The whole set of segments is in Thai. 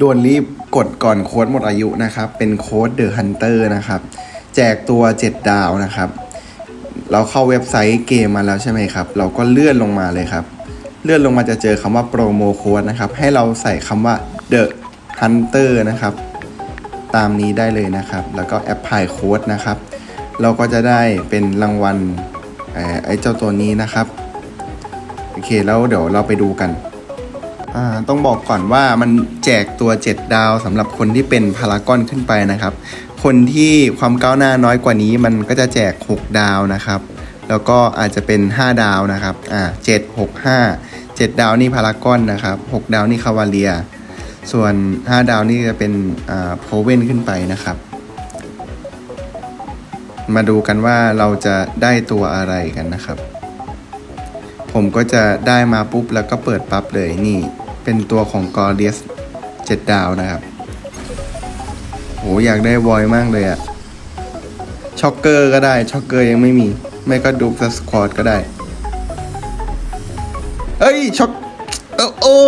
ด่วนรีบกดก่อนโค้ดหมดอายุนะครับ เป็นโค้ด The Hunter นะครับ แจกตัว 7 ดาวนะครับ เราเข้าเว็บไซต์เกมมาแล้วใช่ไหมครับ เราก็เลื่อนลงมาเลยครับ เลื่อนลงมาจะเจอคำว่าโปรโมโค้ดนะครับ ให้เราใส่คำว่า The Hunter นะครับ ตามนี้ได้เลยนะครับ แล้วก็แอปพลายโค้ดนะครับ เราก็จะได้เป็นรางวัลไอ้เจ้าตัวนี้นะครับ โอเค แล้วเดี๋ยวเราไปดูกัน ต้องบอกก่อนว่ามันแจกตัว 7 ดาวสำหรับคนที่เป็นพารากอนขึ้นไปนะครับ คนที่ความก้าวหน้าน้อยกว่านี้มันก็จะแจก 6 ดาวนะครับ แล้วก็อาจจะเป็น 5 ดาวนะครับอ่า7 6 5 7ดาวนี่พารากอนนะครับ6ดาวนี่คาวาเลีย ส่วน 5 ดาวนี่จะเป็นอ่าโพเวนขึ้นไปนะครับ มาดูกันว่าเราจะได้ตัวอะไรกันนะครับผมก็จะได้มาปุ๊บแล้วก็เปิดปั๊บเลยนี่ เป็นตัวของกอร์เดียสเจ็ดดาวนะครับโหอยากได้วอยมากเลยอะช็อกเกอร์ก็ได้ ช็อกเกอร์ยังไม่มี ไม่ก็ดูสสควอตก็ได้ เอ้ยช็อกเอ้าโอ้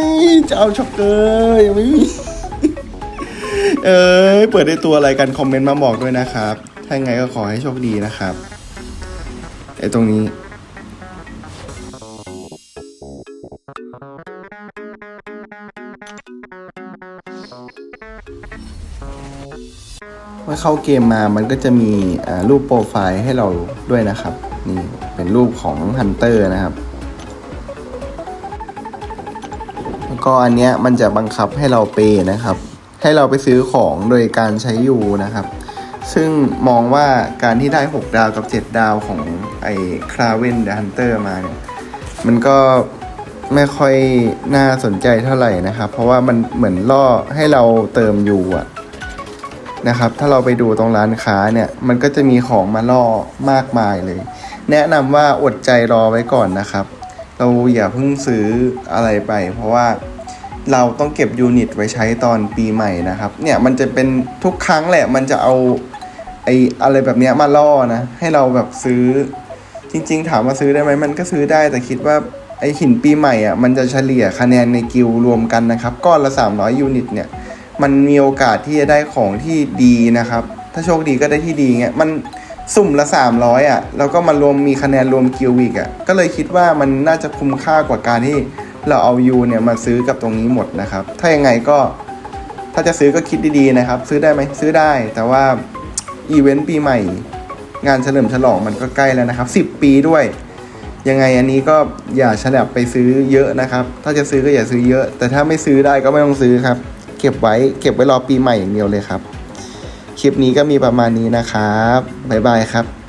ยจะเอาช็อกเกอร์ยังไม่มี เอ้ยเปิดได้ตัวอะไรกัน คอมเมนต์มาบอกด้วยนะครับ ถ้าไงก็ขอให้โชคดีนะครับไอ้ตรงนี้ เมื่อเข้าเกมมามันก็จะมีรูปโปรไฟล์ให้เราด้วยนะครับ นี่เป็นรูปของฮันเตอร์นะครับแล้วก็อันเนี้ยมันจะบังคับให้เราเปย์นะครับ ให้เราไปซื้อของโดยการใช้ยูนะครับ ซึ่งมองว่าการที่ได้ 6 ดาวกับ 7 ดาวของไอ้คราเวนเดอะฮันเตอร์มาเนี่ยมันก็ ไม่ค่อยน่าสนใจเท่าไหร่นะครับ เพราะว่ามันเหมือนล่อให้เราเติมยูอะนะครับ ถ้าเราไปดูตรงร้านค้าเนี่ย มันก็จะมีของมาล่อมากมายเลย แนะนำว่าอดใจรอไว้ก่อนนะครับ เราอย่าเพิ่งซื้ออะไรไป เพราะว่าเราต้องเก็บยูนิตไว้ใช้ตอนปีใหม่นะครับ เนี่ยมันจะเป็นทุกครั้งแหละ มันจะเอาไออะไรแบบเนี้ยมาล่อนะ ให้เราแบบซื้อ จริง ๆ ถามว่าซื้อได้ไหมมันก็ซื้อได้แต่คิดว่า ไอหินปีใหม่อะมันจะเฉลี่ยคะแนนในกิลรวมกันนะครับก้อนละ 300 ยูนิตเนี่ยมันมีโอกาสที่จะได้ของที่ดีนะครับ ถ้าโชคดีก็ได้ที่ดีเงี้ยมันสุ่มละ 300อะแล้วก็มารวมมีคะแนนรวมกิลด์อีกอะก็เลยคิดว่ามันน่าจะคุ้มค่ากว่าการที่เราเอายูเนี่ยมาซื้อกับตรงนี้หมดนะครับ ถ้ายังไงก็ถ้าจะซื้อก็คิดดีๆนะครับ ซื้อได้ไหมซื้อได้ แต่ว่าอีเวนต์ปีใหม่ งานเฉลิมฉลองมันก็ใกล้แล้วนะครับ 10 ปีด้วย ยังไงอันนี้ก็อย่าฉลับไปซื้อเยอะนะครับ ถ้าจะซื้อก็อย่าซื้อเยอะ แต่ถ้าไม่ซื้อได้ก็ไม่ต้องซื้อครับ เก็บไว้เก็บไว้รอปีใหม่อย่างเดียวเลยครับ คลิปนี้ก็มีประมาณนี้นะครับบ๊ายบายครับ